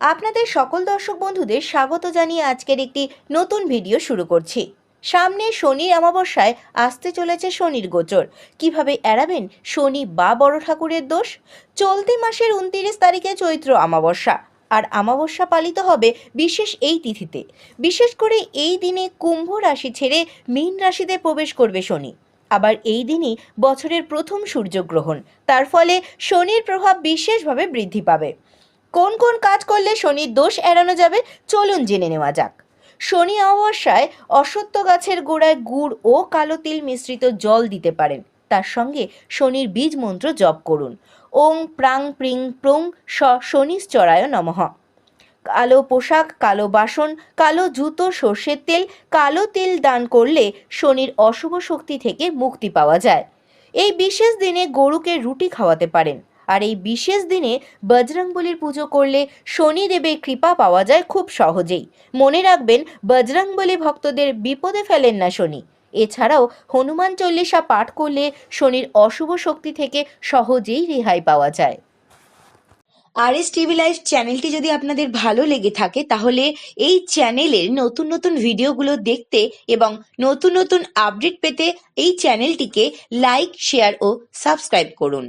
আপনাদের সকল দর্শক বন্ধুদের স্বাগত জানিয়ে আজকের একটি নতুন ভিডিও শুরু করছি। সামনে শনির অমাবস্যায় আসতে চলেছে শনির গোচর। কীভাবে এড়াবেন শনি বা বড় ঠাকুরের দোষ? চলতি মাসের উনতিরিশ তারিখে চৈত্র অমাবস্যা। আর অমাবস্যা পালিত হবে বিশেষ এই তিথিতে। বিশেষ করে এই দিনে কুম্ভ রাশি ছেড়ে মীন রাশিতে প্রবেশ করবে শনি। আবার এই দিনই বছরের প্রথম সূর্যগ্রহণ। তার ফলে শনির প্রভাব বিশেষভাবে বৃদ্ধি পাবে। কোন কোন কাজ করলে শনির দোষ এড়ানো যাবে চলুন জেনে নেওয়া যাক। শনি অমাবস্যায় অশ্বত্থ গাছের গোড়ায় গুড় ও কালো তিল মিশ্রিত জল দিতে পারেন। তার সঙ্গে শনির বীজ মন্ত্র জপ করুন। ওং প্রাং প্রিং প্রং স শনিশ্চরায় নমঃ। কালো পোশাক, কালো বাসন, কালো জুতো, সর্ষের তেল, কালো তিল দান করলে শনির অশুভ শক্তি থেকে মুক্তি পাওয়া যায়। এই বিশেষ দিনে গরুকে রুটি খাওয়াতে পারেন। আর এই বিশেষ দিনে বজরংবলির পুজো করলে শনিদেবের কৃপা পাওয়া যায় খুব সহজেই। মনে রাখবেন বজরংবলী ভক্তদের বিপদে ফেলেন না শনি। এছাড়াও হনুমান চল্লিশা পাঠ করলে শনির অশুভ শক্তি থেকে সহজেই রেহাই পাওয়া যায়। আর এস টিভি লাইভ চ্যানেলটি যদি আপনাদের ভালো লেগে থাকে, তাহলে এই চ্যানেলের নতুন নতুন ভিডিওগুলো দেখতে এবং নতুন নতুন আপডেট পেতে এই চ্যানেলটিকে লাইক, শেয়ার ও সাবস্ক্রাইব করুন।